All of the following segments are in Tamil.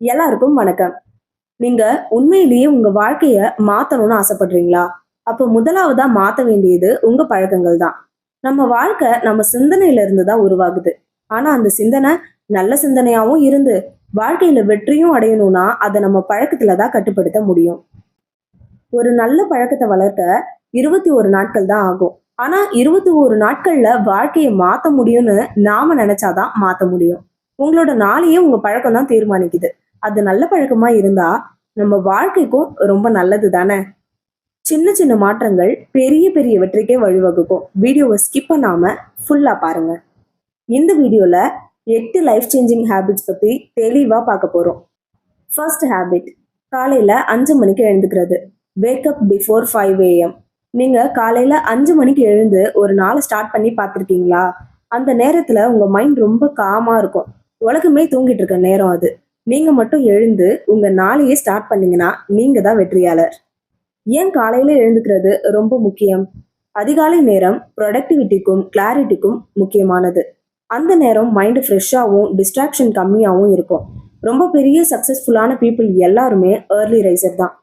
எல்லாருக்கும் வணக்கம். நீங்க உண்மையிலேயே உங்க வாழ்க்கைய மாத்தணும்னு ஆசைப்படுறீங்களா? அப்ப முதலாவதா மாத்த வேண்டியது உங்க பழக்கங்கள் தான். நம்ம வாழ்க்கை நம்ம சிந்தனையில இருந்து தான் உருவாகுது. ஆனா அந்த சிந்தனை நல்ல சிந்தனையாவும் இருந்து வாழ்க்கையில வெற்றியும் அடையணும்னா அதை நம்ம பழக்கத்துல தான் கட்டுப்படுத்த முடியும். ஒரு நல்ல பழக்கத்தை வளர்க்க இருபத்தி ஒரு நாட்கள் தான் ஆகும். ஆனா இருபத்தி ஒரு நாட்கள்ல வாழ்க்கையை மாத்த முடியும்னு நாம நினைச்சாதான் மாத்த முடியும். உங்களோட நாளையே உங்க பழக்கம் தான் தீர்மானிக்குது. அது நல்ல பழக்கமா இருந்தா நம்ம வாழ்க்கைக்கும் ரொம்ப நல்லது தானே? சின்ன சின்ன மாற்றங்கள் பெரிய பெரிய வெற்றிக்கே வழிவகுக்கும். வீடியோவை ஸ்கிப் பண்ணாம ஃபுல்லா பாருங்க. இந்த வீடியோல எட்டு லைஃப் சேஞ்சிங் ஹேபிட்ஸ் பத்தி தெளிவா பார்க்க போறோம். ஃபர்ஸ்ட் ஹேபிட் காலையில அஞ்சு மணிக்கு எழுந்துக்கிறது. Wake up before five AM நீங்க காலையில அஞ்சு மணிக்கு எழுந்து ஒரு நாளை ஸ்டார்ட் பண்ணி பார்த்துருக்கீங்களா? அந்த நேரத்துல உங்க மைண்ட் ரொம்ப காமா இருக்கும். உலகமே தூங்கிட்டு இருக்க நேரம் அது. நீங்க மட்டும் எழுந்து உங்க நாளையே ஸ்டார்ட் பண்ணீங்கன்னா நீங்க தான் வெற்றியாளர். ஏன் காலையில எழுந்துக்கிறது ரொம்ப முக்கியம்? அதிகாலை நேரம் ப்ரொடக்டிவிட்டிக்கும் கிளாரிட்டிக்கும் முக்கியமானது. அந்த நேரம் மைண்டு ஃப்ரெஷ்ஷாகவும் டிஸ்ட்ராக்ஷன் கம்மியாகவும் இருக்கும். ரொம்ப பெரிய சக்ஸஸ்ஃபுல்லான பீப்புள் எல்லாருமே ஏர்லி ரைசர் தான்.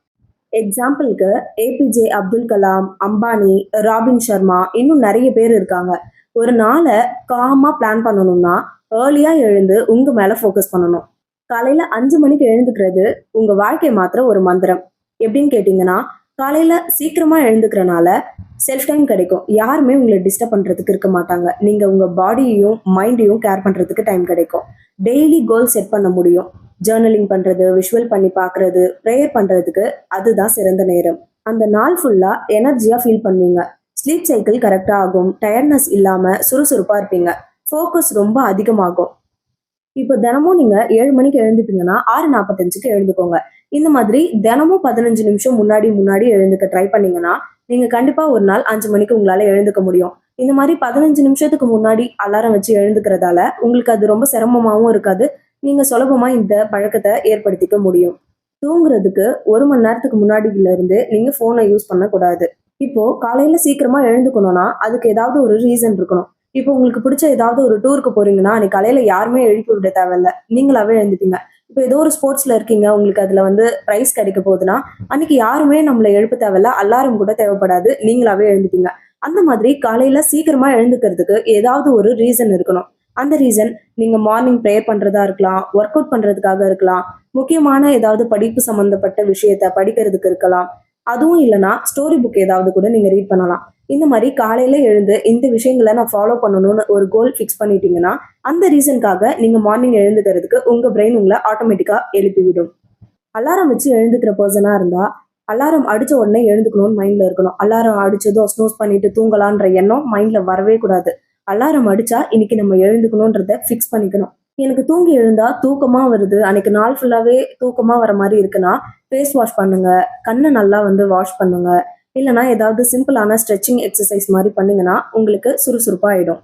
எக்ஸாம்பிளுக்கு ஏபிஜே அப்துல் கலாம் அம்பானி ராபின் சர்மா இன்னும் நிறைய பேர் இருக்காங்க. ஒரு நாளை காமாக பிளான் பண்ணணும்னா ஏர்லியாக எழுந்து உங்கள் மேலே ஃபோக்கஸ் பண்ணணும். காலையில் அஞ்சு மணிக்கு எழுந்துக்கிறது உங்கள் வாழ்க்கை மாத்திர ஒரு மந்திரம். எப்படின்னு கேட்டிங்கன்னா காலையில் சீக்கிரமாக எழுந்துக்கிறனால செல்ஃப் டைம் கிடைக்கும். யாருமே உங்களை டிஸ்டர்ப் பண்ணுறதுக்கு இருக்க மாட்டாங்க. நீங்கள் உங்கள் பாடியையும் மைண்டையும் கேர் பண்ணுறதுக்கு டைம் கிடைக்கும். டெய்லி கோல் செட் பண்ண முடியும். ஜேர்னலிங் பண்ணுறது விஷுவல் பண்ணி பார்க்குறது ப்ரேயர் பண்ணுறதுக்கு அதுதான் சிறந்த நேரம். அந்த நாள் ஃபுல்லாக எனர்ஜியாக ஃபீல் பண்ணுவீங்க. ஸ்லீப் சைக்கிள் கரெக்டாக ஆகும். டயர்ட்னஸ் இல்லாமல் சுறுசுறுப்பாக இருப்பீங்க. ஃபோக்கஸ் ரொம்ப அதிகமாகும். இப்போ தினமும் நீங்கள் ஏழு மணிக்கு எழுந்துப்பீங்கன்னா ஆறு நாற்பத்தஞ்சுக்கு எழுந்துக்கோங்க. இந்த மாதிரி தினமும் பதினஞ்சு நிமிஷம் முன்னாடி முன்னாடி எழுந்துக்க ட்ரை பண்ணீங்கன்னா நீங்கள் கண்டிப்பாக ஒரு நாள் அஞ்சு மணிக்கு உங்களால் எழுந்துக்க முடியும். இந்த மாதிரி பதினஞ்சு நிமிஷத்துக்கு முன்னாடி அலாரம் வச்சு எழுந்துக்கிறதால உங்களுக்கு அது ரொம்ப சிரமமாகவும் இருக்காது. நீங்க சுலபமா இந்த பழக்கத்தை ஏற்படுத்திக்க முடியும். தூங்குறதுக்கு ஒரு மணி நேரத்துக்கு முன்னாடில இருந்து நீங்க போனை யூஸ் பண்ணக்கூடாது. இப்போ காலையில சீக்கிரமா எழுந்துக்கணும்னா அதுக்கு ஏதாவது ஒரு ரீசன் இருக்கணும். இப்போ உங்களுக்கு பிடிச்ச ஏதாவது ஒரு டூருக்கு போறீங்கன்னா அன்னைக்கு காலையில யாருமே எழுப்பி விட தேவையில்ல. நீங்களாவே எழுந்துப்பீங்க. இப்போ ஏதோ ஒரு ஸ்போர்ட்ஸ்ல இருக்கீங்க உங்களுக்கு அதுல வந்து ப்ரைஸ் கிடைக்க போகுதுன்னா அன்னைக்கு யாருமே நம்மளை எழுப்ப தேவையில்ல அலாரம் கூட தேவைப்படாது நீங்களாவே எழுந்துப்பீங்க. அந்த மாதிரி காலையில சீக்கிரமா எழுந்துக்கிறதுக்கு ஏதாவது ஒரு ரீசன் இருக்கணும். அந்த ரீசன் நீங்க மார்னிங் ப்ரேயர் பண்றதா இருக்கலாம் ஒர்க் அவுட் பண்றதுக்காக இருக்கலாம் முக்கியமான ஏதாவது படிப்பு சம்பந்தப்பட்ட விஷயத்த படிக்கிறதுக்கு இருக்கலாம். அதுவும் இல்லைன்னா ஸ்டோரி புக் ஏதாவது கூட நீங்க ரீட் பண்ணலாம். இந்த மாதிரி காலையில எழுந்து இந்த விஷயங்களை நான் ஃபாலோ பண்ணணும்னு ஒரு கோல் ஃபிக்ஸ் பண்ணிட்டீங்கன்னா அந்த ரீசனுக்காக நீங்க மார்னிங் எழுந்துக்கிறதுக்கு உங்க பிரெயின் உங்களை ஆட்டோமேட்டிக்கா எழுப்பிவிடும். அலாரம் வச்சு எழுந்துக்கிற பர்சனா இருந்தா அலாரம் அடிச்ச உடனே எழுந்துக்கணும்னு மைண்ட்ல இருக்கணும். அலாரம் அடிச்சதும் ஸ்னூஸ் பண்ணிட்டு தூங்கலான்ற எண்ணம் மைண்ட்ல வரவே கூடாது. அலாரம் அடிச்சா இன்னைக்கு நம்ம எழுந்துக்கணுன்றத ஃபிக்ஸ் பண்ணிக்கணும். எனக்கு தூங்கி எழுந்தா தூக்கமா வருது. அன்னைக்கு நாள் ஃபுல்லாவே தூக்கமா வர மாதிரி இருக்குன்னா ஃபேஸ் வாஷ் பண்ணுங்க. கண்ணை நல்லா வந்து வாஷ் பண்ணுங்க. இல்லைனா ஏதாவது சிம்பிளான ஸ்ட்ரெச்சிங் எக்ஸசைஸ் மாதிரி பண்ணிங்கன்னா உங்களுக்கு சுறுசுறுப்பாக ஆகிடும்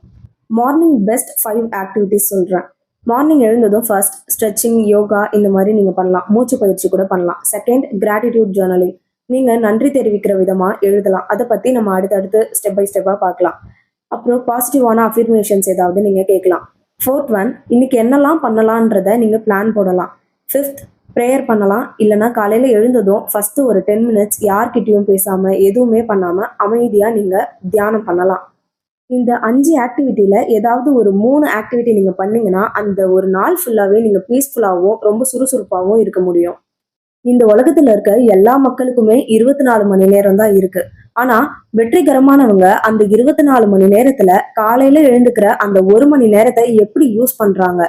மார்னிங் பெஸ்ட் ஃபைவ் ஆக்டிவிட்டிஸ் சொல்கிறேன் மார்னிங் எழுந்ததும் ஃபர்ஸ்ட் ஸ்ட்ரெச்சிங் யோகா இந்த மாதிரி நீங்கள் பண்ணலாம். மூச்சு பயிற்சி கூட பண்ணலாம். செகண்ட் கிராட்டிடியூட் ஜேர்னலிங் நீங்கள் நன்றி தெரிவிக்கிற விதமாக எழுதலாம். அதை பற்றி நம்ம அடுத்தடுத்து ஸ்டெப் பை ஸ்டெப்பாக பார்க்கலாம். அப்புறம் பாசிட்டிவான அஃபிர்மேஷன்ஸ் ஏதாவது நீங்கள் கேட்கலாம். ஃபோர்த் ஒன் இன்னைக்கு என்னெல்லாம் பண்ணலான்றத நீங்கள் பிளான் போடலாம். ஃபிஃப்த் ப்ரேயர் பண்ணலாம். இல்லைனா காலையில் எழுந்ததும் ஃபஸ்ட்டு ஒரு டென் மினிட்ஸ் யார்கிட்டையும் பேசாமல் எதுவுமே பண்ணாமல் அமைதியாக நீங்கள் தியானம் பண்ணலாம். இந்த அஞ்சு ஆக்டிவிட்டியில் ஏதாவது ஒரு மூணு ஆக்டிவிட்டி நீங்கள் பண்ணீங்கன்னா அந்த ஒரு நாள் ஃபுல்லாகவே நீங்கள் பீஸ்ஃபுல்லாகவும் ரொம்ப சுறுசுறுப்பாகவும் இருக்க முடியும். இந்த உலகத்தில் இருக்க எல்லா மக்களுக்குமே இருபத்தி நாலு மணி நேரம் தான் இருக்குது ஆனால் வெற்றிகரமானவங்க அந்த இருபத்தி நாலு மணி நேரத்தில் காலையில் எழுந்துக்கிற அந்த ஒரு மணி நேரத்தை எப்படி யூஸ் பண்ணுறாங்க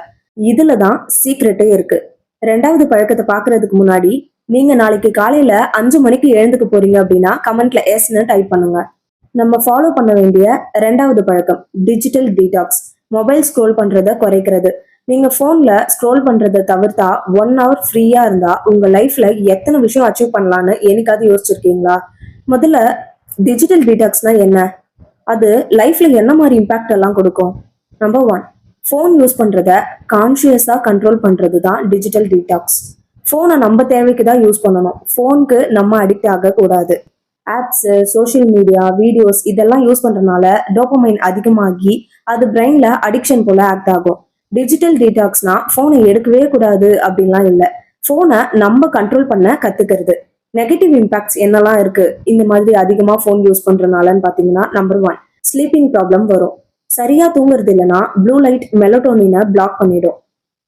இதில் தான் சீக்ரெட்டே இருக்குது ரெண்டாவது பழக்கத்தை பாக்குறதுக்கு முன்னாடி நீங்க நாளைக்கு காலையில அஞ்சு மணிக்கு எழுந்துக்க போறீங்க அப்படின்னா கமெண்ட்ல எஸ்ன்னு டைப் பண்ணுங்க. நம்ம ஃபாலோ பண்ண வேண்டிய ரெண்டாவது பழக்கம் டிஜிட்டல் டீடாக்ஸ் மொபைல் ஸ்க்ரோல் பண்றத குறைக்கிறது. நீங்க போன்ல ஸ்க்ரோல் பண்றதை தவிர்த்தா ஒன் ஹவர் ஃப்ரீயா இருந்தா உங்க லைஃப்ல எத்தனை விஷயம் அச்சீவ் பண்ணலான்னு என்னைக்காவது யோசிச்சிருக்கீங்களா? முதல்ல டிஜிட்டல் டீடாக்ஸ்னா என்ன? அது லைஃப்ல என்ன மாதிரி இம்பாக்ட் எல்லாம் கொடுக்கும்? நம்பர் ஒன் ஃபோன் யூஸ் பண்றத கான்ஷியஸாக கண்ட்ரோல் பண்றது தான் டிஜிட்டல் டீடாக்ஸ் ஃபோனை நம்ம தேவைக்கு தான் யூஸ் பண்ணணும் ஃபோனுக்கு நம்ம அடிக்ட் ஆகக்கூடாது. ஆப்ஸ் சோஷியல் மீடியா வீடியோஸ் இதெல்லாம் யூஸ் பண்றதுனால டோபமைன் அதிகமாகி அது பிரெயின்ல அடிக்ஷன் போல ஆக்ட் ஆகும். டிஜிட்டல் டீடாக்ஸ்னா ஃபோனை எடுக்கவே கூடாது அப்படின்லாம் இல்லை. ஃபோனை நம்ம கண்ட்ரோல் பண்ண கத்துக்கிறது. நெகட்டிவ் இம்பாக்ட்ஸ் என்னெல்லாம் இருக்கு? இந்த மாதிரி அதிகமா ஃபோன் யூஸ் பண்றதுனாலன்னு பாத்தீங்கன்னா நம்பர் ஒன் ஸ்லீப்பிங் ப்ராப்ளம் வரும். சரியா தூங்குறது இல்லைன்னா ப்ளூ லைட் மெலட்டோனினை பிளாக் பண்ணிடும்.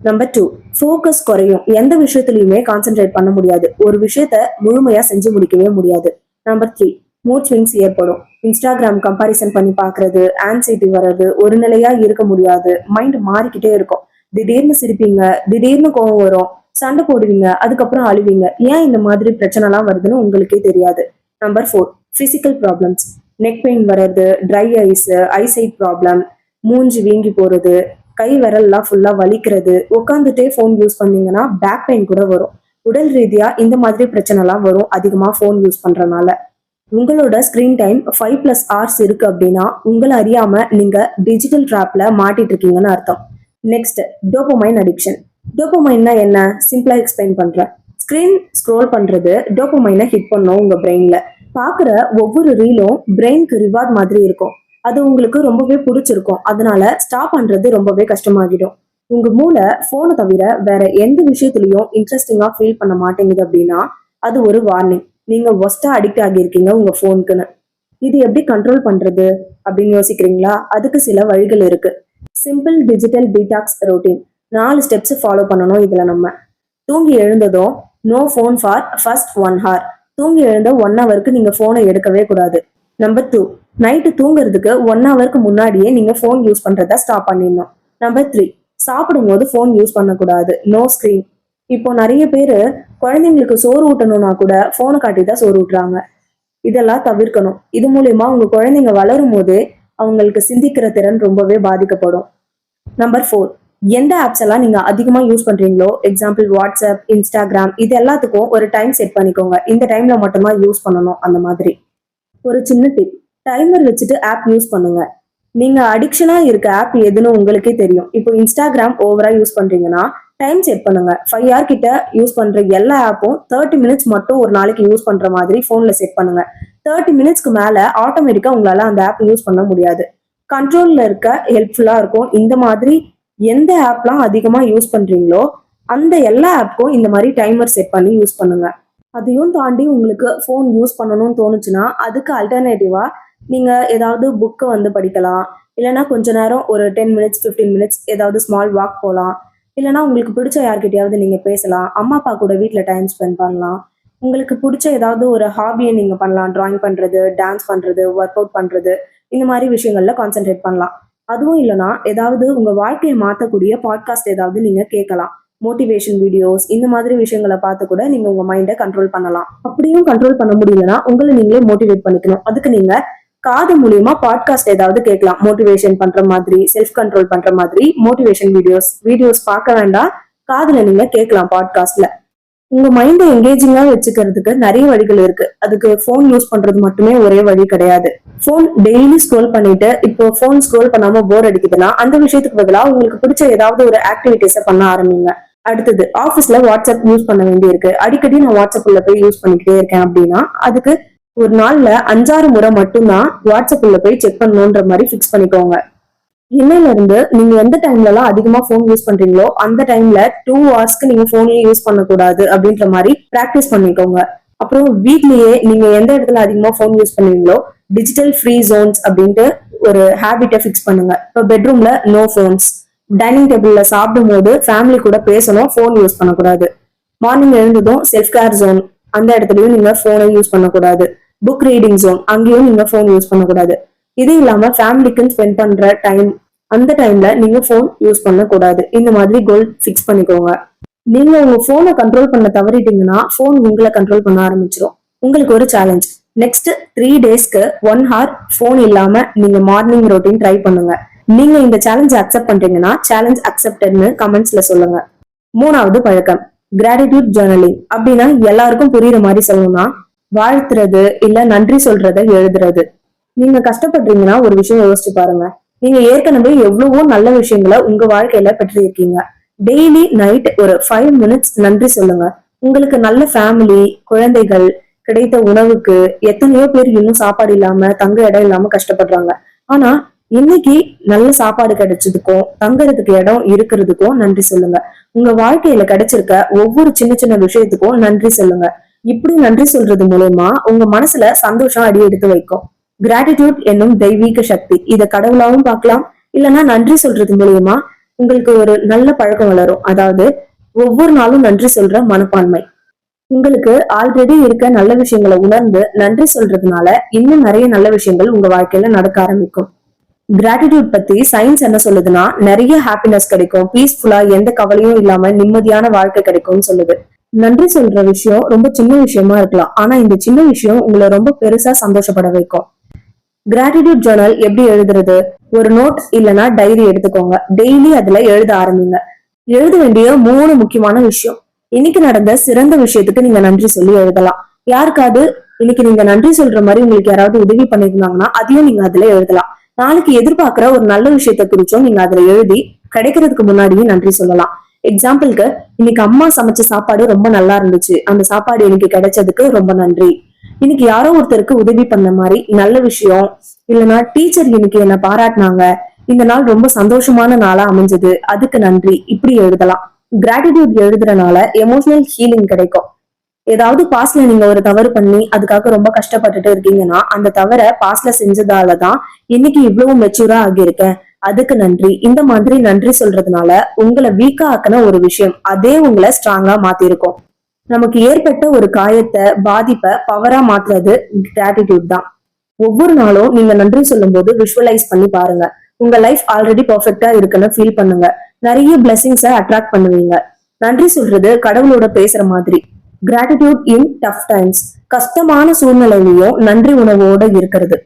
நம்பர் டூ ஃபோக்கஸ் குறையும். எந்த விஷயத்துலயுமே கான்சென்ட்ரேட் பண்ண முடியாது. ஒரு விஷயத்த முழுமையா செஞ்சு முடிக்கவே முடியாது. நம்பர் த்ரீ மூட் ஸ்விங்ஸ் ஏற்படும். இன்ஸ்டாகிராம் கம்பாரிசன் பண்ணி பாக்குறது ஆன்சைட்டி வர்றது ஒரு நிலையா இருக்க முடியாது. மைண்ட் மாறிக்கிட்டே இருக்கும். திடீர்னு சிரிப்பீங்க திடீர்னு கோவம் வரும் சண்டை போடுவீங்க அதுக்கப்புறம் அழுவீங்க. ஏன் இந்த மாதிரி பிரச்சனைலாம் வருதுன்னு உங்களுக்கே தெரியாது. Number four physical problems neck pain வர்றது ட்ரை ஐஸ் ஐசைட் ப்ராப்ளம் மூஞ்சி வீங்கி போறது கை விரல்லாம் ஃபுல்லா வலிக்கிறது. உட்காந்துட்டே ஃபோன் யூஸ் பண்ணீங்கன்னா பேக் பெயின் கூட வரும். உடல் ரீதியா இந்த மாதிரி பிரச்சனைலாம் வரும். அதிகமா ஃபோன் யூஸ் பண்றதுனால. உங்களோட screen time five plus hours இருக்கு அப்படின்னா உங்களை அறியாம நீங்க டிஜிட்டல் ட்ராப்ல மாட்டிட்டு இருக்கீங்கன்னு அர்த்தம். நெக்ஸ்ட் டோப்போமைன் அடிக்ஷன் டோப்போமைன்னா என்ன? சிம்பிளா எக்ஸ்பிளைன் பண்றேன். ஸ்கிரீன் ஸ்க்ரோல் பண்றது டோப்போமைனை ஹிட் பண்ணும் உங்க பிரெயின்ல பார்க்குற ஒவ்வொரு ரீலும் பிரெயினுக்கு ரிவார்ட் மாதிரி இருக்கும். அது உங்களுக்கு ரொம்பவே பிடிச்சிருக்கும். அதனால ஸ்டாப் பண்ணுறது ரொம்பவே கஷ்டமாகிடும். உங்கள் மூளை ஃபோனை தவிர வேற எந்த விஷயத்துலையும் இன்ட்ரெஸ்டிங்காக ஃபீல் பண்ண மாட்டேங்குது அப்படின்னா அது ஒரு வார்னிங் நீங்கள் ஒஸ்ட்டாக அடிக்ட் ஆகியிருக்கீங்க உங்கள் ஃபோனுக்குன்னு இது எப்படி கண்ட்ரோல் பண்ணுறது அப்படின்னு யோசிக்கிறீங்களா? அதுக்கு சில வழிகள் இருக்குது சிம்பிள் டிஜிட்டல் டீடாக்ஸ் ரொட்டீன் நாலு ஸ்டெப்ஸ் ஃபாலோ பண்ணணும் இதில் நம்ம. தூங்கி எழுந்ததும் no phone for first one hour தூங்கி எழுந்த ஒன் ஹவருக்கு நீங்க போனை எடுக்கவே கூடாது. நம்பர் டூ நைட்டு தூங்குறதுக்கு ஒன் ஹவருக்கு முன்னாடியே நீங்க ஃபோன் யூஸ் பண்றத ஸ்டாப் பண்ணிடணும். நம்பர் த்ரீ சாப்பிடும்போது ஃபோன் யூஸ் பண்ணக்கூடாது. நோ ஸ்கிரீன் இப்போ நிறைய பேர் குழந்தைங்களுக்கு சோறு ஊட்டணும்னா கூட ஃபோனை காட்டி தான் சோறு ஊட்டுறாங்க. இதெல்லாம் தவிர்க்கணும். இது மூலியமா உங்க குழந்தைங்க வளரும் போது அவங்களுக்கு சிந்திக்கிற திறன் ரொம்பவே பாதிக்கப்படும். நம்பர் ஃபோர் எந்த ஆப்ஸ் எல்லாம் நீங்க அதிகமா யூஸ் பண்றீங்களோ எக்ஸாம்பிள் வாட்ஸ்அப் இன்ஸ்டாகிராம் இது எல்லாத்துக்கும் ஒரு டைம் செட் பண்ணிக்கோங்க. இந்த டைம்ல மட்டும்தான் யூஸ் பண்ணணும் அந்த மாதிரி. ஒரு சின்ன டிப் டைமர் வச்சுட்டு ஆப் யூஸ் பண்ணுங்க. நீங்க அடிக்ஷனா இருக்க ஆப் எதுன்னு உங்களுக்கே தெரியும். இப்போ இன்ஸ்டாகிராம் ஓவரா யூஸ் பண்றீங்கன்னா டைம் செட் பண்ணுங்க. ஃபைவ் ஹவர் கிட்ட யூஸ் பண்ற எல்லா ஆப்பும் தேர்ட்டி மினிட்ஸ் மட்டும் ஒரு நாளைக்கு யூஸ் பண்ற மாதிரி போன்ல செட் பண்ணுங்க. தேர்ட்டி மினிட்ஸ்க்கு மேல ஆட்டோமேட்டிக்கா உங்களால அந்த ஆப் யூஸ் பண்ண முடியாது. கண்ட்ரோல்ல இருக்க ஹெல்ப்ஃபுல்லா இருக்கும். இந்த மாதிரி எந்த ஆப்லாம் அதிகமாக யூஸ் பண்ணுறீங்களோ அந்த எல்லா ஆப்க்கும் இந்த மாதிரி டைமர் செட் பண்ணி யூஸ் பண்ணுங்க. அதையும் தாண்டி உங்களுக்கு ஃபோன் யூஸ் பண்ணணும்னு தோணுச்சுன்னா அதுக்கு அல்டர்னேட்டிவாக நீங்கள் ஏதாவது புக்கை வந்து படிக்கலாம். இல்லைன்னா கொஞ்ச நேரம் ஒரு டென் மினிட்ஸ் ஃபிஃப்டீன் மினிட்ஸ் ஏதாவது ஸ்மால் வாக் போகலாம் இல்லைன்னா உங்களுக்கு பிடிச்ச யார்கிட்டயாவது நீங்கள் பேசலாம். அம்மா அப்பா கூட வீட்டில் டைம் ஸ்பெண்ட் பண்ணலாம். உங்களுக்கு பிடிச்ச ஏதாவது ஒரு ஹாபியை நீங்கள் பண்ணலாம். ட்ராயிங் பண்ணுறது டான்ஸ் பண்ணுறது ஒர்க் அவுட் பண்ணுறது இந்த மாதிரி விஷயங்களில் கான்சென்ட்ரேட் பண்ணலாம். அதுவும் இல்லைனா ஏதாவது உங்க வாழ்க்கையை மாற்றக்கூடிய பாட்காஸ்ட் ஏதாவது நீங்க கேட்கலாம். மோட்டிவேஷன் வீடியோஸ் இந்த மாதிரி விஷயங்களை பார்த்து கூட நீங்க உங்க மைண்டை கண்ட்ரோல் பண்ணலாம். அப்படியும் கண்ட்ரோல் பண்ண முடியலன்னா உங்களை நீங்களே மோட்டிவேட் பண்ணிக்கணும். அதுக்கு நீங்க காது மூலியமா பாட்காஸ்ட் ஏதாவது கேட்கலாம். மோட்டிவேஷன் பண்ற மாதிரி செல்ஃப் கண்ட்ரோல் பண்ற மாதிரி மோட்டிவேஷன் வீடியோஸ் வீடியோஸ் பார்க்க வேண்டாம். காதுல நீங்க கேட்கலாம் பாட்காஸ்ட்ல உங்க மைண்டை எங்கேஜிங்கா வச்சுக்கிறதுக்கு நிறைய வழிகள் இருக்கு. அதுக்கு ஃபோன் யூஸ் பண்றது மட்டுமே ஒரே வழி கிடையாது. ஃபோன் டெய்லி ஸ்க்ரோல் பண்ணிட்டு இப்போ ஃபோன் ஸ்க்ரோல் பண்ணாம போர் அடிக்குதுன்னா அந்த விஷயத்துக்கு பதிலா உங்களுக்கு பிடிச்ச ஏதாவது ஒரு ஆக்டிவிட்டிஸை பண்ண ஆரம்பிங்க. அடுத்தது ஆஃபீஸ்ல வாட்ஸ்அப் யூஸ் பண்ண வேண்டியிருக்கு. அடிக்கடி நான் வாட்ஸ்அப் உள்ள போய் யூஸ் பண்ணிக்கிட்டே இருக்கேன் அப்படின்னா அதுக்கு ஒரு நாள்ல அஞ்சாறு முறை மட்டும்தான் வாட்ஸ்அப் உள்ள போய் செக் பண்ணணுன்ற மாதிரி ஃபிக்ஸ் பண்ணிக்கோங்க. இன்னையில இருந்து நீங்க எந்த டைம்ல எல்லாம் அதிகமா போன் யூஸ் பண்றீங்களோ அந்த டைம்ல டூ ஹவர்ஸ்க்கு நீங்க போனையே யூஸ் பண்ணக்கூடாது அப்படின்ற மாதிரி பிராக்டிஸ் பண்ணிக்கோங்க. அப்புறம் வீட்லயே நீங்க எந்த இடத்துல அதிகமா போன் யூஸ் பண்ணுவீங்களோ டிஜிட்டல் ஃப்ரீ ஜோன்ஸ் அப்படின்ட்டு ஒரு ஹேபிட்டை ஃபிக்ஸ் பண்ணுங்க. இப்போ பெட்ரூம்ல நோ ஃபோன்ஸ் டைனிங் டேபிள்ல சாப்பிடும் போது ஃபேமிலி கூட பேசணும் ஃபோன் யூஸ் பண்ணக்கூடாது. மார்னிங் எழுந்ததும் செல்ஃப் கேர் ஜோன் அந்த இடத்துலயும் நீங்க போனை யூஸ் பண்ணக்கூடாது. புக் ரீடிங் ஜோன் அங்கேயும் நீங்க ஃபோன் யூஸ் பண்ணக்கூடாது. இது இல்லாம ஃபேமிலிக்குன்னு ஸ்பெண்ட் பண்ற டைம் அந்த டைம்ல நீங்க ஃபோன் யூஸ் பண்ணக்கூடாது. இந்த மாதிரி கோல் ஃபிக்ஸ் பண்ணிக்கோங்க. நீங்க உங்க போனை கண்ட்ரோல் பண்ண தவறிட்டீங்கன்னா ஃபோன் உங்களை கண்ட்ரோல் பண்ண ஆரம்பிச்சிடும் உங்களுக்கு ஒரு சேலஞ்ச் நெக்ஸ்ட் த்ரீ டேஸ்க்கு ஒன் ஹார் ஃபோன் இல்லாம நீங்க மார்னிங் ரொட்டீன் ட்ரை பண்ணுங்க. நீங்க இந்த சேலஞ்ச் அக்செப்ட் பண்றீங்கன்னா சேலஞ்ச் அக்செப்டட்னு கமெண்ட்ஸ்ல சொல்லுங்க. மூணாவது பழக்கம் கிராட்டிடியூட் ஜேர்னலிங் அப்படின்னா எல்லாருக்கும் புரியுற மாதிரி சொல்லணும்னா வாழ்த்துறது இல்ல நன்றி சொல்றத எழுதுறது. நீங்க கஷ்டப்படுறீங்கன்னா ஒரு விஷயம் யோசிச்சு பாருங்க. நீங்க ஏற்கனவே எவ்வளவோ நல்ல விஷயங்களை உங்க வாழ்க்கையில பெற்றிருக்கீங்க. டெய்லி நைட் ஒரு ஃபைவ் மினிட்ஸ் நன்றி சொல்லுங்க. உங்களுக்கு நல்ல ஃபேமிலி குழந்தைகள் கிடைத்த உணவுக்கு எத்தனையோ பேர் இன்னும் சாப்பாடு இல்லாம தங்க இடம் இல்லாம கஷ்டப்படுறாங்க. ஆனா இன்னைக்கு நல்ல சாப்பாடு கிடைச்சதுக்கும் தங்கறதுக்கு இடம் இருக்கிறதுக்கும் நன்றி சொல்லுங்க. உங்க வாழ்க்கையில கிடைச்சிருக்க ஒவ்வொரு சின்ன சின்ன விஷயத்துக்கும் நன்றி சொல்லுங்க. இப்படி நன்றி சொல்றது மூலயமா உங்க மனசுல சந்தோஷம் அடி எடுத்து வைக்கும். கிராட்டிடியூட் என்னும் தெய்வீக சக்தி. இதை கடவுளாவும் பார்க்கலாம். இல்லைன்னா நன்றி சொல்றது மூலியமா உங்களுக்கு ஒரு நல்ல பழக்கம் வளரும். அதாவது ஒவ்வொரு நாளும் நன்றி சொல்ற மனப்பான்மை. உங்களுக்கு ஆல்ரெடி இருக்க நல்ல விஷயங்களை உணர்ந்து நன்றி சொல்றதுனால இன்னும் நிறைய நல்ல விஷயங்கள் உங்க வாழ்க்கையில நடக்க ஆரம்பிக்கும். கிராட்டிடியூட் பத்தி சயின்ஸ் என்ன சொல்லுதுன்னா நிறைய ஹாப்பினஸ் கிடைக்கும். பீஸ்ஃபுல்லா எந்த கவலையும் இல்லாம நிம்மதியான வாழ்க்கை கிடைக்கும்னு சொல்லுது. நன்றி சொல்ற விஷயம் ரொம்ப சின்ன விஷயமா இருக்கலாம். ஆனா இந்த சின்ன விஷயம் உங்களை ரொம்ப பெருசா சந்தோஷப்பட வைக்கும். கிராட்டிடியூட் ஜேர்னல் எப்படி எழுதுறது? ஒரு நோட் இல்லனா டைரி எடுத்துக்கோங்க. டெய்லி அதுல எழுத ஆரம்பிங்க. எழுத வேண்டிய மூணு முக்கியமான விஷயம். இன்னைக்கு நடந்த சிறந்த விஷயத்துக்கு நீங்க நன்றி சொல்லி எழுதலாம். யாருக்காவது இன்னைக்கு நீங்க நன்றி சொல்ற மாதிரி உங்களுக்கு யாராவது உதவி பண்ணிருந்தாங்கன்னா அதையும் நீங்க அதுல எழுதலாம். நாளைக்கு எதிர்பார்க்கிற ஒரு நல்ல விஷயத்த குறிச்சும் நீங்க அதுல எழுதி கிடைக்கிறதுக்கு முன்னாடியே நன்றி சொல்லலாம். எக்ஸாம்பிளுக்கு இன்னைக்கு அம்மா சமைச்ச சாப்பாடு ரொம்ப நல்லா இருந்துச்சு. அந்த சாப்பாடு எனக்கு கிடைச்சதுக்கு ரொம்ப நன்றி. இன்னைக்கு யாரோ ஒருத்தருக்கு உதவி பண்ண மாதிரி நல்ல விஷயம் இல்லைன்னா டீச்சர் இன்னைக்கு என்ன பாராட்டினாங்க. இந்த நாள் ரொம்ப சந்தோஷமான நாளா அமைஞ்சது. அதுக்கு நன்றி. இப்படி எழுதலாம். கிராட்டிடியூட் எழுதுறனால எமோஷனல் ஹீலிங் கிடைக்கும். ஏதாவது பாஸ்ட்ல நீங்க ஒரு தவறு பண்ணி அதுக்காக ரொம்ப கஷ்டப்பட்டுட்டு இருக்கீங்கன்னா அந்த தவறை பாஸ்ட்ல செஞ்சதாலதான் இன்னைக்கு இவ்வளவு மெச்சூரா ஆகியிருக்கேன். அதுக்கு நன்றி. இந்த மாதிரி நன்றி சொல்றதுனால உங்களை வீக்கா ஆக்கின ஒரு விஷயம். அதே உங்களை ஸ்ட்ராங்கா மாத்திருக்கும். நமக்கு ஏற்பட்ட ஒரு காயத்தை பாதிப்பை பவரா மாத்துறது கிராட்டிடியூட் தான். ஒவ்வொரு நாளும் நீங்க நன்றி சொல்லும்போது விஷுவலைஸ் பண்ணி பாருங்க. உங்க லைஃப் ஆல்ரெடி பர்ஃபெக்டா இருக்குன்னு ஃபீல் பண்ணுங்க. நிறைய பிளெஸிங்ஸை அட்ராக்ட் பண்ணுவீங்க. நன்றி சொல்றது கடவுளோட பேசுற மாதிரி. கிராட்டிடியூட் இன் டஃப் டைம்ஸ் கஷ்டமான சூழ்நிலையிலையும் நன்றி உணவோட இருக்கிறது.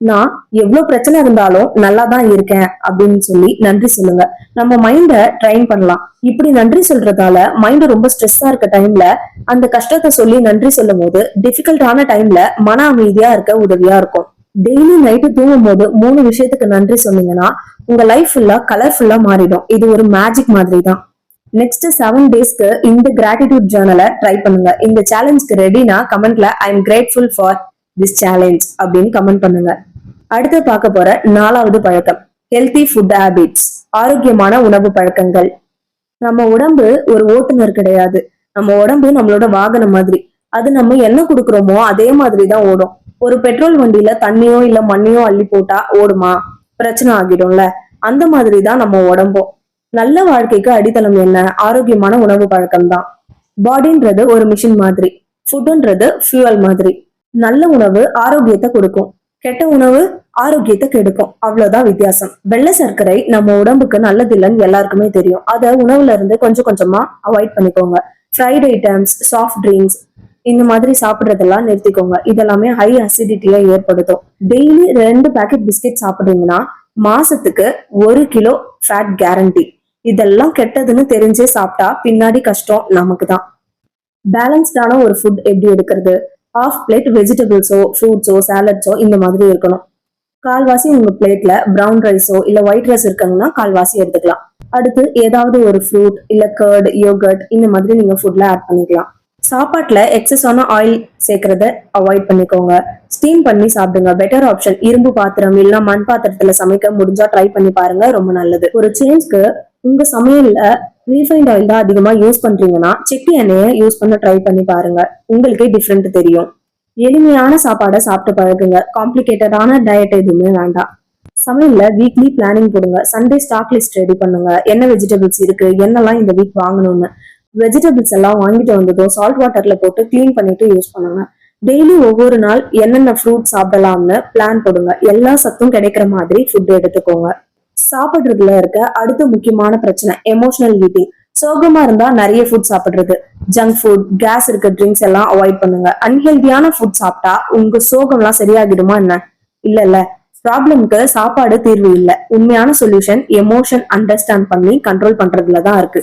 நான் எவ்வளவு பிரச்சனை இருந்தாலும் நல்லா தான் இருக்கேன் அப்படின்னு சொல்லி நன்றி சொல்லுங்க. நம்ம மைண்ட ட்ரைன் பண்ணலாம். இப்படி நன்றி சொல்றதால மைண்ட் ரொம்ப ஸ்ட்ரெஸ்ஸா இருக்க டைம்ல அந்த கஷ்டத்தை சொல்லி நன்றி சொல்லும் போது டிஃபிகல்ட்டான டைம்ல மன அமைதியா இருக்க உதவியா இருக்கும். டெய்லி நைட்டு தூங்கும் போது மூணு விஷயத்துக்கு நன்றி சொன்னீங்கன்னா உங்க லைஃப் ஃபுல்லா கலர்ஃபுல்லா மாறிடும். இது ஒரு மேஜிக் மாதிரி தான் நெக்ஸ்ட் செவன் டேஸ்க்கு இந்த கிராட்டிடியூட் ஜேர்னலை ட்ரை பண்ணுங்க. இந்த சேலஞ்ச்க்கு ரெடினா கமெண்ட்ல I am grateful for this challenge அப்படின்னு கமெண்ட் பண்ணுங்க. அடுத்து பார்க்க போற நாலாவது பழக்கம் ஹெல்தி ஃபுட் ஹேபிட்ஸ் ஆரோக்கியமான உணவு பழக்கங்கள். நம்ம உடம்பு ஒரு ஓட்டுநர் கிடையாது. நம்ம உடம்பு நம்மளோட வாகனம் மாதிரி. அது நம்ம என்ன கொடுக்குறோமோ அதே மாதிரி தான் ஓடும். ஒரு பெட்ரோல் வண்டியில தண்ணியோ இல்ல மண்ணையோ அள்ளி போட்டா ஓடுமா? பிரச்சனை ஆகிடும்ல. அந்த மாதிரி தான் நம்ம உடம்பும். நல்ல வாழ்க்கைக்கு அடித்தளம் என்ன? ஆரோக்கியமான உணவு பழக்கம் தான். பாடின்றது ஒரு மிஷின் மாதிரி. ஃபுட்டுன்றது ஃபியூவல் மாதிரி. நல்ல உணவு ஆரோக்கியத்தை கொடுக்கும். கெட்ட உணவு ஆரோக்கியத்தை கெடுக்கும். அவ்வளவுதான் வித்தியாசம். வெள்ளை சர்க்கரை நம்ம உடம்புக்கு நல்லதில்லைன்னு எல்லாருக்குமே தெரியும். அதை உணவுல இருந்து கொஞ்சம் கொஞ்சமா அவாய்ட் பண்ணிக்கோங்க. ஃப்ரைட் ஐட்டம்ஸ் சாஃப்ட் ட்ரிங்க்ஸ் இந்த மாதிரி சாப்பிட்றதெல்லாம் நிறுத்திக்கோங்க. இதெல்லாமே ஹை அசிடிட்டியை ஏற்படுத்தும். டெய்லி ரெண்டு பேக்கெட் பிஸ்கெட் சாப்பிட்றீங்கன்னா மாசத்துக்கு ஒரு கிலோ ஃபேட் கேரண்டி இதெல்லாம் கெட்டதுன்னு தெரிஞ்சே சாப்பிட்டா பின்னாடி கஷ்டம் நமக்கு தான் பேலன்ஸ்டான ஒரு ஃபுட் எப்படி எடுக்கிறது? ஆஃப் பிளேட் வெஜிடபிள்ஸோ ஃப்ரூட்ஸோ சாலட்ஸோ இந்த மாதிரி இருக்கணும். கால்வாசி உங்க பிளேட்ல ப்ரௌன் ரைஸோ இல்ல ஒயிட் ரைஸ் இருக்காங்கன்னா கால்வாசி எடுத்துக்கலாம். அடுத்து ஏதாவது ஒரு ஃப்ரூட் இல்ல கர்ட் யோகர்ட் இந்த மாதிரி நீங்க ஃபுட்ல ஆட் பண்ணிக்கலாம். சாப்பாட்டுல எக்ஸஸான ஆயில் சேர்க்கறத அவாய்ட் பண்ணிக்கோங்க. ஸ்டீம் பண்ணி சாப்பிடுங்க. பெட்டர் ஆப்ஷன் இரும்பு பாத்திரம் இல்ல மண் பாத்திரத்துல சமைக்க முடிஞ்சா ட்ரை பண்ணி பாருங்க ரொம்ப நல்லது. ஒரு சேஞ்ச்க்கு உங்க சமையல்ல ரீஃபைண்ட் ஆயில் தான் அதிகமா யூஸ் பண்றீங்கன்னா செட்டி எண்ணெயை யூஸ் பண்ண ட்ரை பண்ணி பாருங்க. உங்களுக்கே டிஃப்ரெண்ட் தெரியும். எளிமையான சாப்பாடை சாப்பிட்டு பழகுங்க. காம்ப்ளிகேட்டடான டயட் எதுவுமே வேண்டாம். சமையல்ல வீக்லி பிளானிங் போடுங்க. சண்டே ஸ்டாக் லிஸ்ட் ரெடி பண்ணுங்க. என்ன வெஜிடபிள்ஸ் இருக்கு? என்னெல்லாம் இந்த வீக் வாங்கணும்னு. வெஜிடபிள்ஸ் எல்லாம் வாங்கிட்டு வந்ததும் சால்ட் வாட்டர்ல போட்டு க்ளீன் பண்ணிட்டு யூஸ் பண்ணுங்க. டெய்லி ஒவ்வொரு நாள் என்னென்ன ஃப்ரூட் சாப்பிடலாம்னு பிளான் போடுங்க. எல்லா சத்தும் கிடைக்கிற மாதிரி ஃபுட் எடுத்துக்கோங்க. சாப்பிடுறதுல இருக்க அடுத்த முக்கியமான பிரச்சனை எமோஷனல் ஈட்டிங் சோகமா இருந்தா நிறைய ஃபுட் சாப்பிடுறது. ஜங்க் ஃபுட் கேஸ் இருக்க ட்ரிங்க்ஸ் எல்லாம் அவாய்ட் பண்ணுங்க. அன்ஹெல்தியான ஃபுட் சாப்பிட்டா உங்க சோகம்லாம் சரியாகிடுமா என்ன? இல்ல இல்ல. ப்ராப்ளம்க்கு சாப்பாடு தீர்வு இல்லை. உண்மையான சொல்யூஷன் எமோஷன் அண்டர்ஸ்டாண்ட் பண்ணி கண்ட்ரோல் பண்றதுல தான் இருக்கு.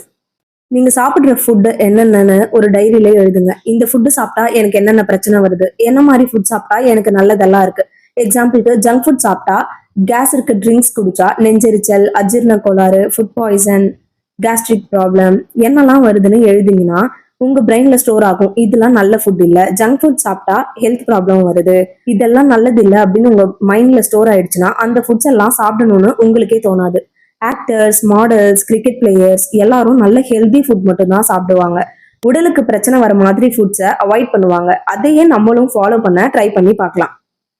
நீங்க சாப்பிடுற ஃபுட் என்னென்னு ஒரு டைரியில எழுதுங்க. இந்த ஃபுட்டு சாப்பிட்டா எனக்கு என்னென்ன பிரச்சனை வருது? என்ன மாதிரி ஃபுட் சாப்பிட்டா எனக்கு நல்லதெல்லாம் இருக்கு? எக்ஸாம்பிளுக்கு ஜங்க் ஃபுட் சாப்பிட்டா கேஸ் இருக்க ட்ரிங்க்ஸ் குடிச்சா நெஞ்செரிச்சல் அஜீரண கோளாறு ஃபுட் பாய்சன் கேஸ்ட்ரிக் ப்ராப்ளம் என்னெல்லாம் வருதுன்னு எழுதிங்கன்னா உங்க பிரெயின்ல ஸ்டோர் ஆகும். இதெல்லாம் நல்ல ஃபுட் இல்ல. ஜங்க் ஃபுட் சாப்பிட்டா ஹெல்த் ப்ராப்ளம் வருது. இதெல்லாம் நல்லது இல்ல அப்படின்னு உங்க மைண்ட்ல ஸ்டோர் ஆயிடுச்சுன்னா அந்த ஃபுட்ஸ் எல்லாம் சாப்பிடணும்னு உங்களுக்கே தோணாது. ஆக்டர்ஸ் மாடல்ஸ் கிரிக்கெட் பிளேயர்ஸ் எல்லாரும் நல்ல ஹெல்தி ஃபுட் மட்டும்தான் சாப்பிடுவாங்க. உடலுக்கு பிரச்சனை வர மாதிரி ஃபுட்ஸை அவாய்ட் பண்ணுவாங்க. அதையே நம்மளும் ஃபாலோ பண்ண ட்ரை பண்ணி பார்க்கலாம்.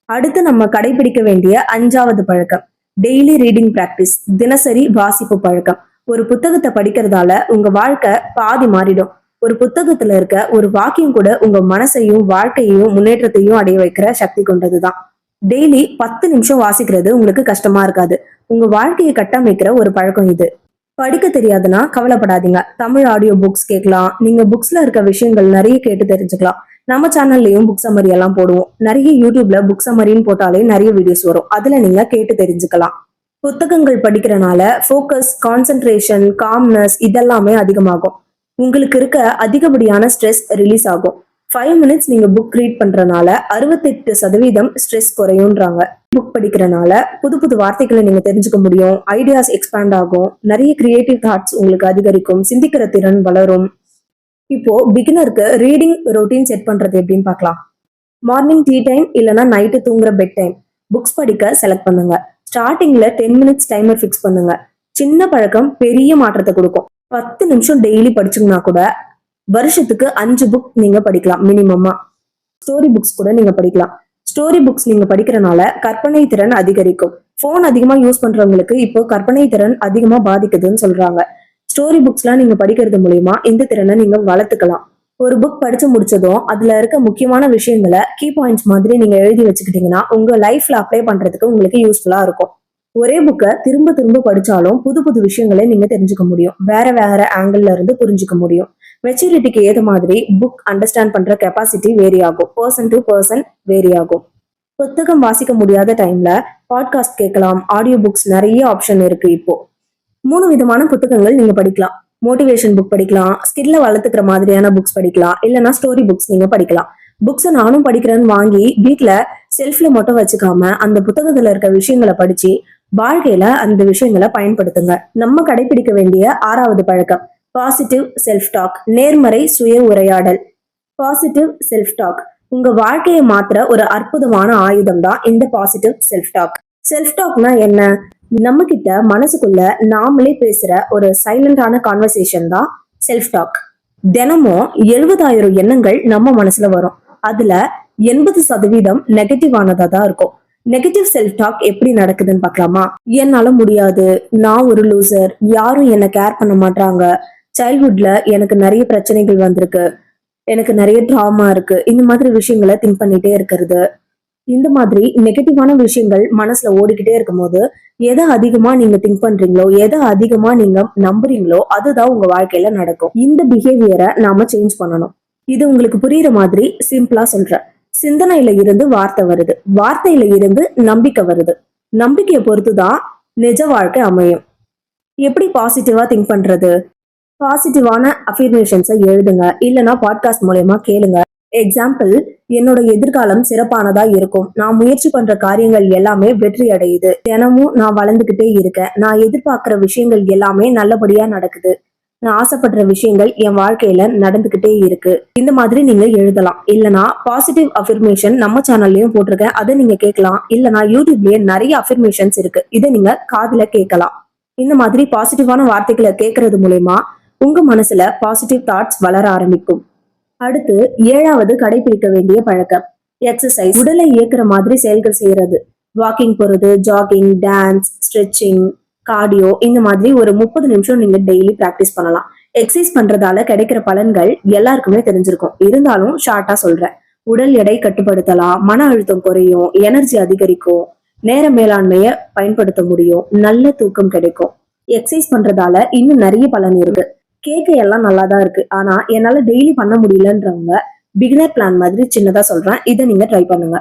அடுத்து நம்ம கடைபிடிக்க வேண்டிய அஞ்சாவது பழக்கம். டெய்லி ரீடிங் பிராக்டிஸ் தினசரி வாசிப்பு பழக்கம். ஒரு புத்தகத்தை படிக்கிறதால உங்க வாழ்க்கை பாதி மாறிடும். ஒரு புத்தகத்துல இருக்க ஒரு வாக்கியம் கூட உங்க மனசையும் வாழ்க்கையையும் முன்னேற்றத்தையும் அடைய வைக்கிற சக்தி கொண்டதுதான். டெய்லி பத்து நிமிஷம் வாசிக்கிறது உங்களுக்கு கஷ்டமா இருக்காது. உங்க வாழ்க்கையை கட்டமைக்கிற ஒரு பழக்கம் இது. படிக்க தெரியாதுன்னா கவலைப்படாதீங்க. தமிழ் ஆடியோ புக்ஸ் கேட்கலாம். நீங்க புக்ஸ்ல இருக்க விஷயங்கள் நிறைய கேட்டு தெரிஞ்சுக்கலாம். நம்ம சேனல்லையும் புக் சம்மரி எல்லாம் போடுவோம். நிறைய யூடியூப்ல புக் சம்மரின்னு போட்டாலே நிறைய வீடியோஸ் வரும். அதுல நீங்க கேட்டு தெரிஞ்சுக்கலாம். புத்தகங்கள் படிக்கிறனால ஃபோக்கஸ் கான்சென்ட்ரேஷன் காம்னஸ் இதெல்லாமே அதிகமாகும். உங்களுக்கு இருக்க அதிகப்படியான ஸ்ட்ரெஸ் ரிலீஸ் ஆகும். ஃபைவ் மினிட்ஸ் நீங்க புக் ரீட் பண்றனால அறுபத்தெட்டு சதவீதம் ஸ்ட்ரெஸ் குறையுன்றாங்க புக் படிக்கிறனால புது புது வார்த்தைகளை நீங்க தெரிஞ்சுக்க முடியும். ஐடியாஸ் எக்ஸ்பேண்ட் ஆகும். நிறைய கிரியேட்டிவ் தாட்ஸ் உங்களுக்கு அதிகரிக்கும். சிந்திக்கிற திறன் வளரும். இப்போ பிகினருக்கு ரீடிங் ரொட்டீன் செட் பண்றது எப்படின்னு பார்க்கலாம். மார்னிங் டீ டைம் இல்லைன்னா நைட்டு தூங்குற பெட் டைம் புக்ஸ் படிக்க செலக்ட் பண்ணுங்க. ஸ்டார்டிங்ல டென் மினிட்ஸ் டைமர் ஃபிக்ஸ் பண்ணுங்க. சின்ன பழக்கம் பெரிய மாற்றத்தை கொடுக்கும். பத்து நிமிஷம் டெய்லி படிச்சீங்கன்னா கூட வருஷத்துக்கு அஞ்சு புக் நீங்க படிக்கலாம் மினிமமா ஸ்டோரி புக்ஸ் கூட நீங்க படிக்கலாம். ஸ்டோரி புக்ஸ் நீங்க படிக்கிறனால கற்பனை திறன் அதிகரிக்கும். ஃபோன் அதிகமா யூஸ் பண்றவங்களுக்கு இப்போ கற்பனை திறன் அதிகமா பாதிக்குதுன்னு சொல்றாங்க. ஸ்டோரி புக்ஸ்லாம் நீங்க படிக்கிறது மூலியமா இந்த திறனை நீங்க வளர்த்துக்கலாம். ஒரு புக் படிச்சு முடிச்சதும் அதுல இருக்க முக்கியமான விஷயங்களை கீ பாயிண்ட்ஸ் மாதிரி நீங்க எழுதி வச்சுக்கிட்டீங்கன்னா உங்க லைஃப்ல அப்ளை பண்றதுக்கு உங்களுக்கு யூஸ்ஃபுல்லா இருக்கும். ஒரே புக்கை திரும்ப திரும்ப படிச்சாலும் புது புது விஷயங்களை நீங்க தெரிஞ்சுக்க முடியும். வேற வேற ஆங்கிள் இருந்து புரிஞ்சுக்க முடியும். மெச்சூரிட்டிக்கு ஏத மாதிரி புக் அண்டர்ஸ்டாண்ட் பண்ற கெப்பாசிட்டி வேரி ஆகும் பர்சன் டு பர்சன் வேரி ஆகும் புத்தகம் வாசிக்க முடியாத டைம்ல பாட்காஸ்ட் கேட்கலாம். ஆடியோ புக்ஸ் நிறைய ஆப்ஷன் இருக்கு இப்போ. மூணு விதமான புத்தகங்கள் நீங்க படிக்கலாம். மோட்டிவேஷன் புக் படிக்கலாம். ஸ்கில்ல வளர்த்துக்கிற மாதிரியான புக்ஸ் படிக்கலாம். இல்லைன்னா ஸ்டோரி புக்ஸ் நீங்க படிக்கலாம். புக்ஸை நானும் படிக்கிறேன்னு வாங்கி வீட்ல செல்ஃப்ல மட்டும் வச்சுக்காம அந்த புத்தகத்துல இருக்க விஷயங்களை படிச்சு வாழ்க்கையில அந்த விஷயங்களை பயன்படுத்துங்க. நம்ம கடைபிடிக்க வேண்டிய ஆறாவது பழக்கம். பாசிட்டிவ் செல்ஃப் டாக் நேர்மறை சுய உரையாடல். பாசிட்டிவ் செல்ஃப் டாக் உங்க வாழ்க்கையை மாத்துற ஒரு அற்புதமான ஆயுதம் தான் இந்த பாசிட்டிவ் செல்ஃப் டாக் செல்ஃப் டாக்னா என்ன? நம்ம கிட்ட மனசுக்குள்ள நாமளே பேசுற ஒரு சைலண்டான கான்வர்சேஷன் தான் செல்ஃப் டாக் தினமும் எழுபதாயிரம் எண்ணங்கள் நம்ம மனசுல வரும். அதுல எண்பது சதவீதம் நெகட்டிவானதா தான் இருக்கும். நெகட்டிவ் செல்ஃப் டாக் எப்படி நடக்குதுன்னு பார்க்கலாமா? என்னால முடியாது. நான் ஒரு லூசர் யாரும் என்ன கேர் பண்ண மாட்டாங்க சைல்ட்ஹுட்ல எனக்கு நிறைய பிரச்சனைகள் வந்திருக்கு. எனக்கு நிறைய ட்ராமா இருக்கு. இந்த மாதிரி விஷயங்களை திங்க் பண்ணிட்டே இருக்கிறது. இந்த மாதிரி நெகட்டிவான விஷயங்கள் மனசுல ஓடிக்கிட்டே இருக்கும்போது எதை அதிகமா நீங்க திங்க் பண்றீங்களோ எதை அதிகமா நீங்க நம்புறீங்களோ அதுதான் உங்க வாழ்க்கையில நடக்கும். இந்த பிஹேவியரை நாம சேஞ்ச் பண்ணணும். இது உங்களுக்கு புரியுற மாதிரி சிம்பிளா சொல்றேன். சிந்தனையில இருந்து வார்த்தை வருது. வார்த்தையில இருந்து நம்பிக்கை வருது. நம்பிக்கையை பொறுத்துதான் நிஜ வாழ்க்கை அமையும். எப்படி பாசிட்டிவா திங்க் பண்றது? பாசிட்டிவான அஃபிர்மேஷன்ஸை எழுதுங்க. இல்லைன்னா பாட்காஸ்ட் மூலயமா கேளுங்க. எக்ஸாம்பிள் என்னோட எதிர்காலம் சிறப்பானதா இருக்கும். நான் முயற்சி பண்ற காரியங்கள் எல்லாமே வெற்றி அடையுது. தினமும் நான் வளர்ந்துகிட்டே இருக்கேன். நான் எதிர்பார்க்கிற விஷயங்கள் எல்லாமே நல்லபடியா நடக்குது. நான் ஆசைப்படுற விஷயங்கள் என் வாழ்க்கையில நடந்துகிட்டே இருக்கு. இந்த மாதிரி நீங்க எழுதலாம். இல்லனா பாசிட்டிவ் அஃபிர்மேஷன் நம்ம சேனல்லயும் போட்டிருக்கேன். அதை நீங்க கேட்கலாம். இல்லனா யூடியூப்லயே நிறைய அஃபிர்மேஷன்ஸ் இருக்கு. இதை நீங்க காதுல கேட்கலாம். இந்த மாதிரி பாசிட்டிவான வார்த்தைகளை கேட்கறது மூலயமா உங்க மனசுல பாசிட்டிவ் தாட்ஸ் வளர ஆரம்பிக்கும். அடுத்து ஏழாவது கடைபிடிக்க வேண்டிய பழக்கம். எக்ஸசைஸ் உடலை இயக்குற மாதிரி செயல்கள் செய்யறது வாக்கிங் போறது ஜாகிங் டான்ஸ் ஸ்ட்ரெச்சிங் கார்டியோ இந்த மாதிரி ஒரு முப்பது நிமிஷம் நீங்க டெய்லி பிராக்டிஸ் பண்ணலாம். எக்ஸசைஸ் பண்றதால கிடைக்கிற பலன்கள் எல்லாருக்குமே தெரிஞ்சிருக்கும். இருந்தாலும் ஷார்ட்டா சொல்றேன். உடல் எடை கட்டுப்படுத்தலாம் மன அழுத்தம் குறையும் எனர்ஜி அதிகரிக்கும் நேர மேலாண்மையை பயன்படுத்த முடியும் நல்ல தூக்கம் கிடைக்கும். எக்ஸசைஸ் பண்றதால இன்னும் நிறைய பலன் இருக்கு. கேட்க எல்லாம் நல்லா தான் இருக்கு. ஆனா என்னால டெய்லி பண்ண முடியலன்றவங்க பிகினர் பிளான் மாதிரி சின்னதா சொல்றேன். இதை நீங்க ட்ரை பண்ணுங்க.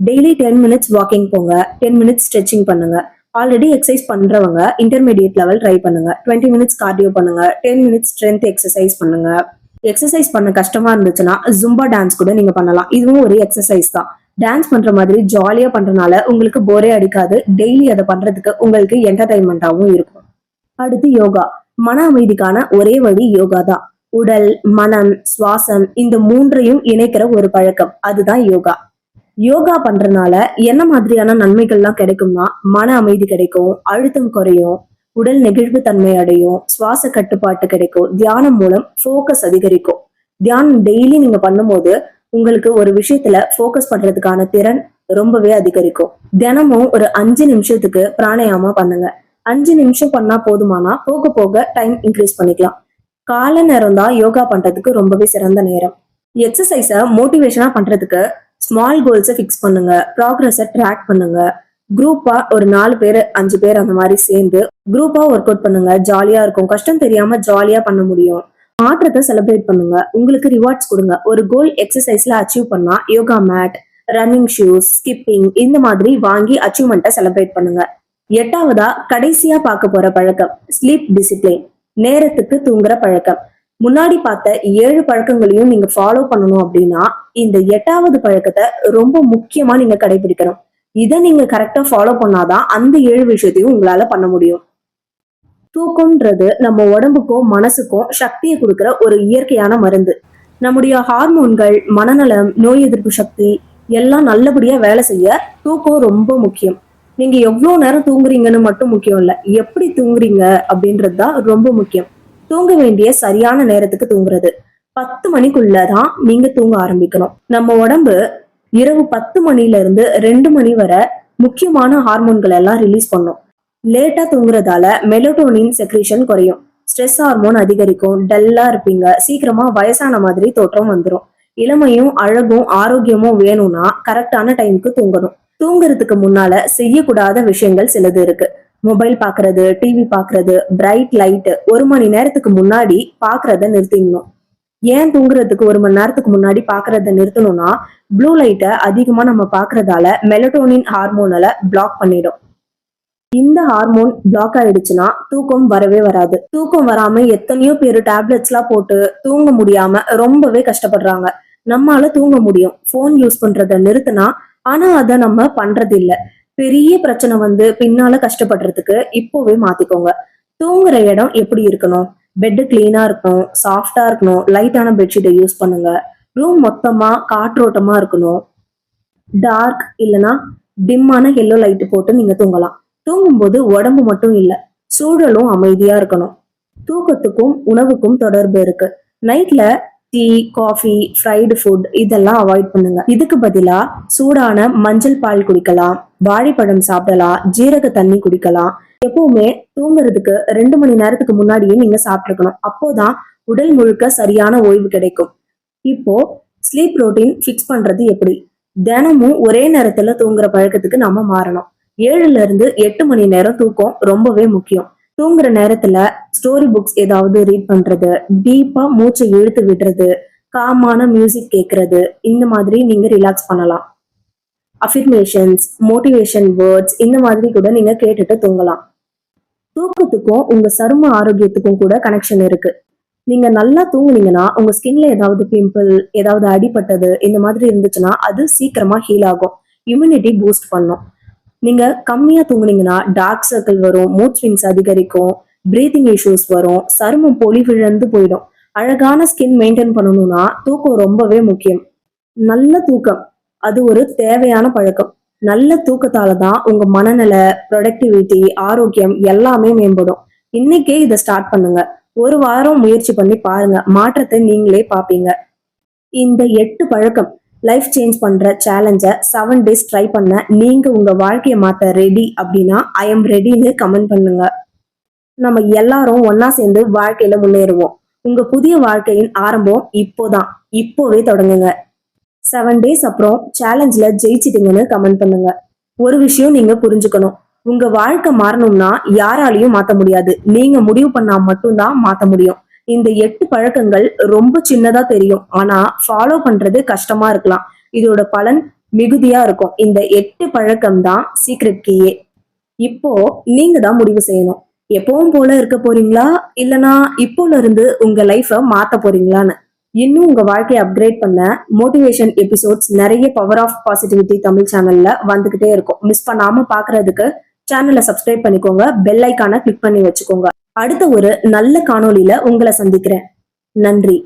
டெய்லி டென் மினிட்ஸ் வாக்கிங் போங்க. டென் மினிட்ஸ் ஸ்ட்ரெச்சிங் பண்ணுங்க. ஆல்ரெடி எக்ஸசைஸ் பண்றவங்க இன்டர்மீடியட் லெவல் ட்ரை பண்ணுங்க. டுவெண்ட்டி மினிட்ஸ் கார்டியோ பண்ணுங்க. டென் மினிட்ஸ் ஸ்ட்ரென்த் எக்ஸசைஸ் பண்ணுங்க. எக்ஸசைஸ் பண்ண கஷ்டமா இருந்துச்சுன்னா ஜும்பா டான்ஸ் கூட நீங்க பண்ணலாம். இதுவும் ஒரு எக்ஸசைஸ் தான். டான்ஸ் பண்ற மாதிரி ஜாலியா பண்றதுனால உங்களுக்கு போரே அடிக்காது. டெய்லி அதை பண்றதுக்கு உங்களுக்கு என்டர்டைன்மெண்ட்டாகவும் இருக்கும். அடுத்து யோகா. மன அமைதிக்கான ஒரே வழி யோகா தான். உடல் மனம் சுவாசம் இந்த மூன்றையும் இணைக்கிற ஒரு பழக்கம். அதுதான் யோகா. யோகா பண்றதுனால என்ன மாதிரியான நன்மைகள்லாம் கிடைக்கும்னா மன அமைதி கிடைக்கும் அழுத்தம் குறையும் உடல் நெகிழ்வு தன்மை அடையும் சுவாச கட்டுப்பாட்டு கிடைக்கும் தியானம் மூலம் ஃபோக்கஸ் அதிகரிக்கும். தியானம் டெய்லி நீங்க பண்ணும்போது உங்களுக்கு ஒரு விஷயத்துல ஃபோக்கஸ் பண்றதுக்கான திறன் ரொம்பவே அதிகரிக்கும். தினமும் ஒரு அஞ்சு நிமிஷத்துக்கு பிராணாயாமா பண்ணுங்க. அஞ்சு நிமிஷம் பண்ணா போதுமானா போக போக டைம் இன்க்ரீஸ் பண்ணிக்கலாம். காலை நேரம் தான் யோகா பண்றதுக்கு ரொம்பவே சிறந்த நேரம். எக்ஸசைஸை மோட்டிவேஷனா பண்றதுக்கு ஸ்மால் கோல்ஸை ஃபிக்ஸ் பண்ணுங்க. ப்ராக்ரஸை ட்ராக் பண்ணுங்க. குரூப்பா ஒரு நாலு பேர் அஞ்சு பேர் அந்த மாதிரி சேர்ந்து குரூப்பா ஒர்க் அவுட் பண்ணுங்க. ஜாலியா இருக்கும். கஷ்டம் தெரியாம ஜாலியா பண்ண முடியும். மாற்றத்தை செலிப்ரேட் பண்ணுங்க. உங்களுக்கு ரிவார்ட்ஸ் கொடுங்க. ஒரு கோல் எக்ஸசைஸ்ல அச்சீவ் பண்ணா yoga mat running shoes skipping இந்த மாதிரி வாங்கி அச்சீவ்மெண்ட்டை செலிப்ரேட் பண்ணுங்க. எட்டாவதா கடைசியா பார்க்க போற பழக்கம் ஸ்லீப் டிசிப்ளின் நேரத்துக்கு தூங்குற பழக்கம். முன்னாடி பார்த்த ஏழு பழக்கங்களையும் நீங்க ஃபாலோ பண்ணணும் அப்படின்னா இந்த எட்டாவது பழக்கத்தை ரொம்ப முக்கியமா நீங்க கடைபிடிக்கணும். இதை நீங்க கரெக்டா ஃபாலோ பண்ணாதான் அந்த ஏழு விஷயத்தையும் உங்களால பண்ண முடியும். தூக்கம்ன்றது நம்ம உடம்புக்கும் மனசுக்கும் சக்தியை கொடுக்குற ஒரு இயற்கையான மருந்து. நம்முடைய ஹார்மோன்கள் மனநலம் நோய் எதிர்ப்பு சக்தி எல்லாம் நல்லபடியா வேலை செய்ய தூக்கம் ரொம்ப முக்கியம். நீங்க எவ்வளவு நேரம் தூங்குறீங்கன்னு மட்டும் முக்கியம் இல்ல. எப்படி தூங்குறீங்க அப்படின்றது தான் ரொம்ப முக்கியம். தூங்க வேண்டிய சரியான நேரத்துக்கு தூங்குறது. பத்து மணிக்குள்ளதான் நீங்க தூங்க ஆரம்பிக்கணும். நம்ம உடம்பு இரவு பத்து மணில இருந்து ரெண்டு மணி வரை முக்கியமான ஹார்மோன்கள் எல்லாம் ரிலீஸ் பண்ணும். லேட்டா தூங்குறதால மெலோட்டோனின் செக்ரேஷன் குறையும். ஸ்ட்ரெஸ் ஹார்மோன் அதிகரிக்கும். டல்லா இருப்பீங்க. சீக்கிரமா வயசான மாதிரி தோற்றம் வந்துடும் இளமையும் அழகும் ஆரோக்கியமும் வேணும்னா கரெக்டான டைமுக்கு தூங்கணும். தூங்குறதுக்கு முன்னால செய்யக்கூடாத விஷயங்கள் சிலது இருக்கு. மொபைல் பாக்குறது டிவி பாக்குறது பிரைட் லைட் ஒரு மணி நேரத்துக்கு முன்னாடி பாக்குறத நிறுத்திடணும். ஏன் தூங்குறதுக்கு ஒரு மணி நேரத்துக்கு முன்னாடி பாக்குறத நிறுத்தணும்னா ப்ளூ லைட்டை அதிகமா நம்ம பாக்குறதால மெலட்டோனின் ஹார்மோனல பிளாக் பண்ணிடும். இந்த ஹார்மோன் பிளாக் ஆயிடுச்சுன்னா தூக்கம் வரவே வராது. தூக்கம் வராம எத்தனையோ பேர் டேப்லெட்ஸ் எல்லாம் போட்டு தூங்க முடியாம ரொம்பவே கஷ்டப்படுறாங்க. நம்மளால தூங்க முடியும். ஃபோன் யூஸ் பண்றத நிறுத்தினா ஆனா அதை நம்ம பண்றது இல்ல பெரிய பிரச்சனை வந்து பின்னால கஷ்டப்படுறதுக்கு இப்போவே மாத்திக்கோங்க. தூங்குற இடம் எப்படி இருக்கணும்? பெட்டு கிளீனா இருக்கணும் சாஃப்டா இருக்கணும் லைட்டான பெட்ஷீட்டை யூஸ் பண்ணுங்க. ரூம் மொத்தமா காற்றோட்டமா இருக்கணும். டார்க் இல்லனா டிம்மான எல்லோ லைட் போட்டு நீங்க தூங்கலாம். தூங்கும்போது உடம்பு மட்டும் இல்ல சூழலும் அமைதியா இருக்கணும். தூக்கத்துக்கும் உணவுக்கும் தொடர்பு இருக்கு. நைட்ல டீ காஃபி ஃப்ரைடு ஃபுட் இதெல்லாம் அவாய்ட் பண்ணுங்க. இதுக்கு பதிலா சூடான மஞ்சள் பால் குடிக்கலாம் வாழைப்பழம் சாப்பிடலாம் ஜீரக தண்ணி குடிக்கலாம். எப்பவுமே தூங்குறதுக்கு ரெண்டு மணி நேரத்துக்கு முன்னாடியே நீங்க சாப்பிட்டுருக்கணும். அப்போதான் உடல் முழுக்க சரியான ஓய்வு கிடைக்கும். இப்போ ஸ்லீப் ரொட்டீன் ஃபிக்ஸ் பண்றது எப்படி? தினமும் ஒரே நேரத்துல தூங்குற பழக்கத்துக்கு நாம மாறணும். ஏழுல இருந்து எட்டு மணி நேரம் தூக்கம் ரொம்பவே முக்கியம். தூங்குற நேரத்துல ஸ்டோரி புக்ஸ் ஏதாவது ரீட் பண்றது டீப்பா மூச்சை இழுத்து விடுறது காமான மியூசிக் கேட்கறது இந்த மாதிரி நீங்க ரிலாக்ஸ் பண்ணலாம். அஃபிர்மேஷன்ஸ் மோட்டிவேஷன் வேர்ட்ஸ் இந்த மாதிரி கூட நீங்க கேட்டுட்டு தூங்கலாம். தூக்கத்துக்கும் உங்க சரும ஆரோக்கியத்துக்கும் கூட கனெக்ஷன் இருக்கு. நீங்க நல்லா தூங்குனீங்கன்னா உங்க ஸ்கின்ல ஏதாவது பிம்பிள் ஏதாவது அடிபட்டது இந்த மாதிரி இருந்துச்சுன்னா அது சீக்கிரமா ஹீல் ஆகும். இம்யூனிட்டி பூஸ்ட் பண்ணும். நீங்க கம்மியா தூங்குனீங்கன்னா டார்க் சர்க்கிள் வரும் மூட் ஸ்விங்ஸ் அதிகரிக்கும் பிரீத்திங் இஷ்யூஸ் வரும் சருமம் பொலிவிழந்து போயிடும். அழகான ஸ்கின் மெயின்டைன் பண்ணணும்னா தூக்கம் ரொம்பவே முக்கியம். நல்ல தூக்கம் அது ஒரு தேவையான பழக்கம். நல்ல தூக்கத்தால தான் உங்க மனநல ப்ரொடக்டிவிட்டி ஆரோக்கியம் எல்லாமே மேம்படும். இன்னைக்கே இதை ஸ்டார்ட் பண்ணுங்க. ஒரு வாரம் முயற்சி பண்ணி பாருங்க. மாற்றத்தை நீங்களே பார்ப்பீங்க. இந்த எட்டு பழக்கம் லைஃப் சேஞ்ச் பண்ற சேலஞ்சை செவன் டேஸ் ட்ரை பண்ண. நீங்க உங்க வாழ்க்கையை மாற்ற ரெடி அப்படின்னா ஐ எம் ரெடின்னு கமெண்ட் பண்ணுங்க. நம்ம எல்லாரும் ஒன்னா சேர்ந்து வாழ்க்கையில முன்னேறுவோம். உங்க புதிய வாழ்க்கையின் ஆரம்பம் இப்போதான். இப்போவே தொடங்குங்க. செவன் டேஸ் அப்புறம் சேலஞ்சில் ஜெயிச்சிட்டீங்கன்னு கமெண்ட் பண்ணுங்க. ஒரு விஷயம் நீங்க புரிஞ்சுக்கணும். உங்க வாழ்க்கை மாறணும்னா யாராலையும் மாற்ற முடியாது. நீங்க முடிவு பண்ணா மட்டும்தான் மாற்ற முடியும். இந்த எட்டு பழக்கங்கள் ரொம்ப சின்னதா தெரியும். ஆனா ஃபாலோ பண்றது கஷ்டமா இருக்கலாம். இதோட பலன் மிகுதியா இருக்கும். இந்த எட்டு பழக்கம் தான் சீக்ரெட் கீயே இப்போ நீங்க தான் முடிவு செய்யணும். எப்பவும் போல இருக்க போறீங்களா? இல்லனா இப்போல இருந்து உங்க லைஃப மாத்த போறீங்களான்னு. இன்னும் உங்க வாழ்க்கையை அப்கிரேட் பண்ண மோட்டிவேஷன் எபிசோட்ஸ் நிறைய பவர் ஆஃப் பாசிட்டிவிட்டி தமிழ் சேனல்ல வந்துகிட்டே இருக்கும். மிஸ் பண்ணாம பாக்குறதுக்கு சேனலை சப்ஸ்கிரைப் பண்ணிக்கோங்க. பெல் ஐக்கான கிளிக் பண்ணி வச்சுக்கோங்க. அடுத்த ஒரு நல்ல காணொளியில உங்களை சந்திக்கிறேன். நன்றி.